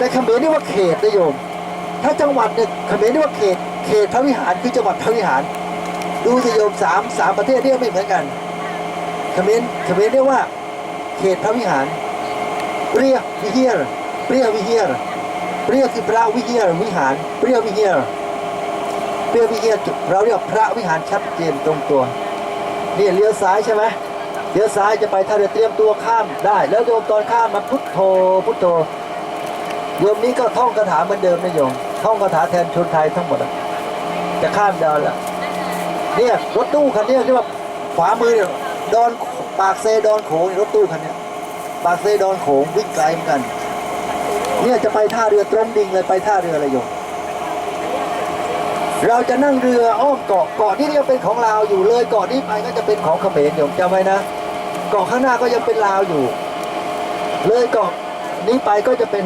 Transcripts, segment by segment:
แต่เขมรนี่ว่าเขตนะโยม ถ้าจังหวัดเนี่ยเขมรนี่ว่าเขต เขตพระวิหารคือจังหวัดพระวิหาร ดูสิโยมสามสามประเทศเนี่ยไม่เหมือนกันเขมรเขมรเรียกว่า เขตพระวิหารเปรียวิเฮียร์เปรียวิเฮียร์เปรียคือพระวิเฮียร์วิหารเปรียวิเฮียร์เปรียวิเฮียร์เราเรียกพระวิหารชัดเจนตรงตัวนี่เลี้ยวซ้ายใช่ไหมเลี้ยวซ้ายจะไปท่าเรือเตรียมตัวข้ามได้ แล้วโยมตอนข้ามมาพุทโธพุทโธ โยมนี้ก็ท่องคาถาเหมือนเดิมนะโยม ท่องคาถาแทนชนไทยทั้งหมดจะข้ามดอนแล้วเนี่ยรถตู้คันนี้ที่ว่าขวามือเนี่ยดอนปากเซดอนโขงรถตู้คันนี้ปากเซดอนโขงวิ่งไกลเหมือนกัน เนี่ยจะไปท่าเรือตรงดิ่งเลยไปท่าเรืออะไรโยมเราจะนั่งเรืออ้อมเกาะเกาะที่ยังเป็นของลาวอยู่เลยเกาะนี้ไปก็จะเป็นของเขมรโยมจำไว้นะเกาะข้างหน้าก็ยังเป็นลาวอยู่ เลยเกาะนี้ไปก็จะเป็น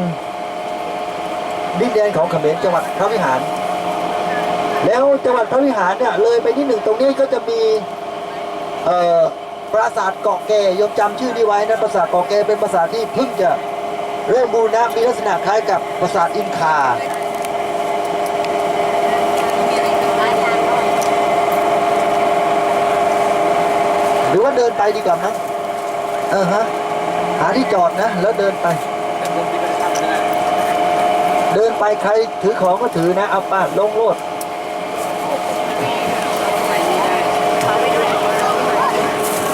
ดินแดนของเขมรจังหวัดพระวิหาร แล้วจังหวัดพระวิหารเนี่ยเลยไปที่หนึ่งตรงนี้ก็จะมีเอ่อปราสาทเกาะแก่ยมจำชื่อนี้ไว้นะปราสาทเกาะแก่เป็นปราสาทที่เพิ่งจะเริ่มบูรณะมีลักษณะคล้ายกับปราสาทอินคาหรือว่าเดินไปดีกว่ามั้งเออฮะหาที่จอดนะ แล้วเดินไป เดินไปใครถือของก็ถือนะเอาป้าลงโลด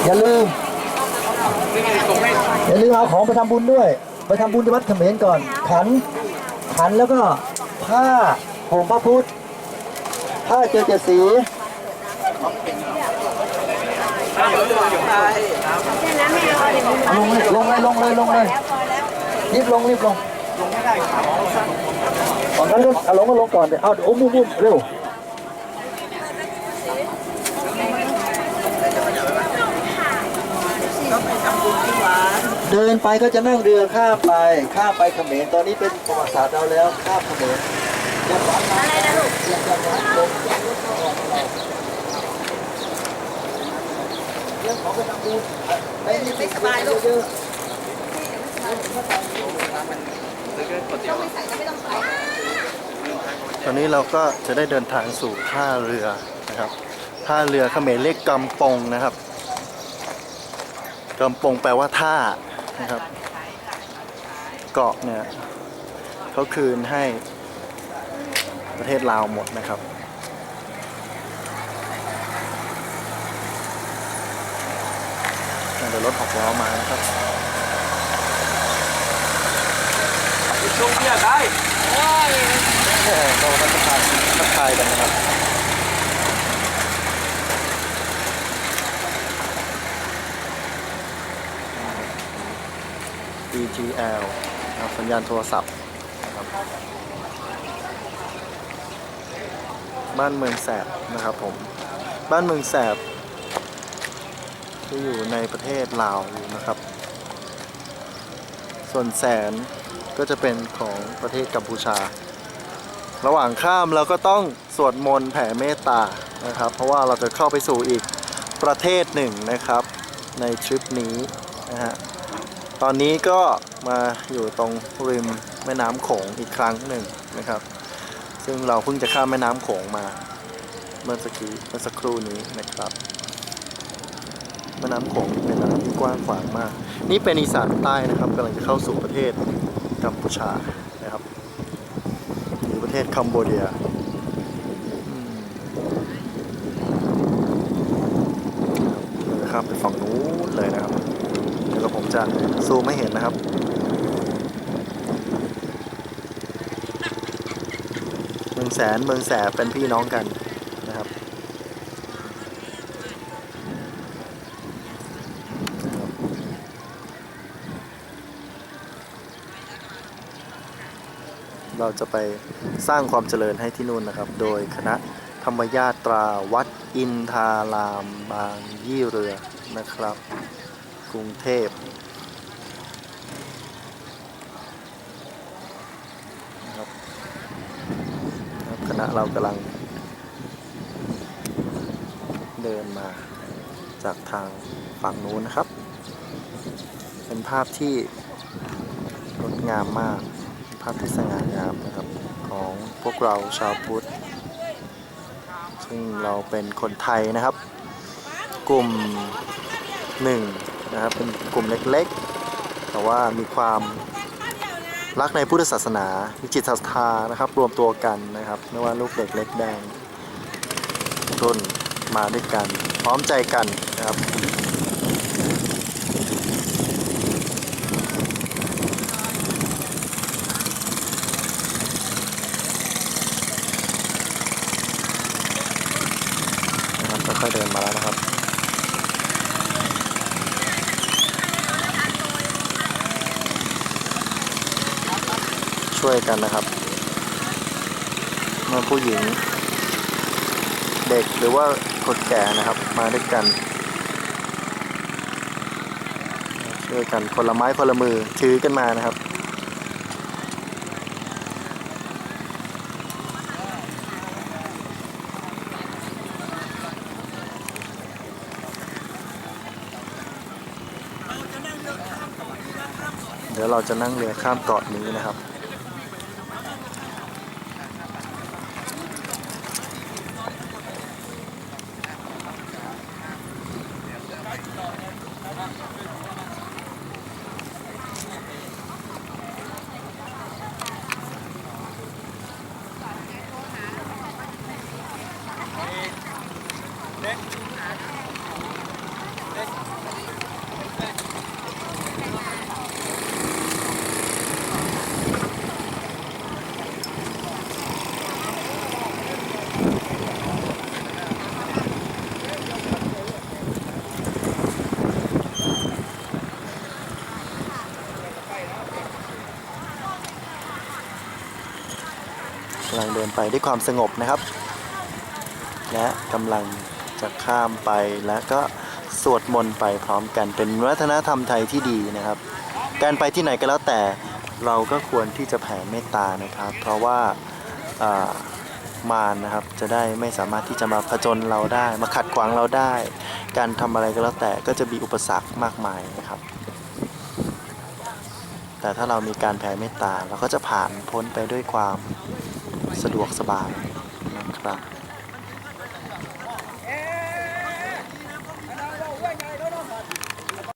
อย่าลืมอย่าลืมเอาของไปทำบุญด้วย ไปทำบุญที่วัดเขมรก่อน ขัน ขันแล้วก็ผ้าห่มพระพุทธผ้าเจอเจดสีลงเลยลงเลยลงเลยลงเลยรีบลงรีบลงลงไม่ได้ครับอ๋ องั้นก็เอาลงก็ลงก่อนเดี๋ยวเอาเดี๋ยวโอ้มุ่มมุ่มเร็วเดินไปก็จะนั่งเรือข้ามไปข้ามไปเขมรตอนนี้เป็นประวัติศาสตร์เราแล้วข้ามเขมรอย่าขวางทางอะไรนะลูกอย่าขวางทางลงอย่ารถเข้าออกเราเรื่องของไปทำบุญไม่ไม่สบายลูก ตอนนี้เราก็จะได้เดินทางสู่ท่าเรือนะครับท่าเรือเขมรเรียกกำปงนะครับกำปงแปลว่าท่านะครับเกาะเนี่ยเขาคืนให้ประเทศลาวหมดนะครับเดี๋ยวรถหกล้อมานะครับช่วงเที่ยงได้ เราทักทายทักทายกันนะครับ DGL นะครับสัญญาณโทรศัพท์นะครับ บ้านเมืองแสบนะครับผม บ้านเมืองแสบที่อยู่ในประเทศลาวอยู่นะครับ ส่วนแสนก็จะเป็นของประเทศกัมพูชา ระหว่างข้ามเราก็ต้องสวดมนต์แผ่เมตตานะครับ เพราะว่าเราจะเข้าไปสู่อีกประเทศหนึ่งนะครับ ในทริปนี้นะฮะตอนนี้ก็มาอยู่ตรงริมแม่น้ำโขงอีกครั้งหนึ่งนะครับ ซึ่งเราเพิ่งจะข้ามแม่น้ำโขงมาเมื่อสักกี้เมื่อสักครู่นี้นะครับ แม่น้ำโขงเป็นอะไรที่กว้างขวางมาก นี่เป็นอีสานใต้นะครับกำลังจะเข้าสู่ประเทศกัมพูชา ประเทศคัมโบเดียอืมเราจะข้ามไปฝั่งนู้นเลยนะครับ เดี๋ยวผมจะซูมให้เห็นนะครับเมืองแสนเมืองแสบเป็นพี่น้องกันนะครับ เราจะไปสร้างความเจริญให้ที่นู่นนะครับ โดยคณะธรรมญาตราวัดอินทารามบางยี่เรือนะครับ กรุงเทพนะครับครับคณะเรากำลัง เดินมาจากทางฝั่งนู้นนะครับ เป็นภาพที่งดงามมาก ภาพที่สง่างามนะครับของพวกเราชาวพุทธ ซึ่งเราเป็นคนไทยนะครับ กลุ่มหนึ่งนะครับเป็นกลุ่มเล็กๆ แต่ว่ามีความรักในพุทธศาสนา มีจิตศรัทธานะครับ รวมตัวกันนะครับ ไม่ว่าลูกเด็กเล็กแดงต้นมาด้วยกัน พร้อมใจกันนะครับ นะ ค่อยๆเดินมาแล้วนะครับช่วยกันนะครับ เมื่อผู้หญิง เด็กหรือว่าคนแก่นะครับ มาด้วยกัน ช่วยกันคนละไม้คนละมือถือกันมานะครับ ดี๋ยวเราจะนั่งเรือข้ามเกาะนี้นะครับ ลังเดินไปด้วยความสงบนะครับ และกำลังจะข้ามไปแล้วก็สวดมนต์ไปพร้อมกันเป็นวัฒนธรรมไทยที่ดีนะครับ การไปที่ไหนก็แล้วแต่เราก็ควรที่จะแผ่เมตตานะครับ เพราะว่าอ่ามารนะครับจะได้ไม่สามารถที่จะมาผจญเราได้ มาขัดขวางเราได้ การทำอะไรก็แล้วแต่ก็จะมีอุปสรรคมากมายนะครับ แต่ถ้าเรามีการแผ่เมตตาเราก็จะผ่านพ้นไปด้วยความ สะดวกสบายนะครับ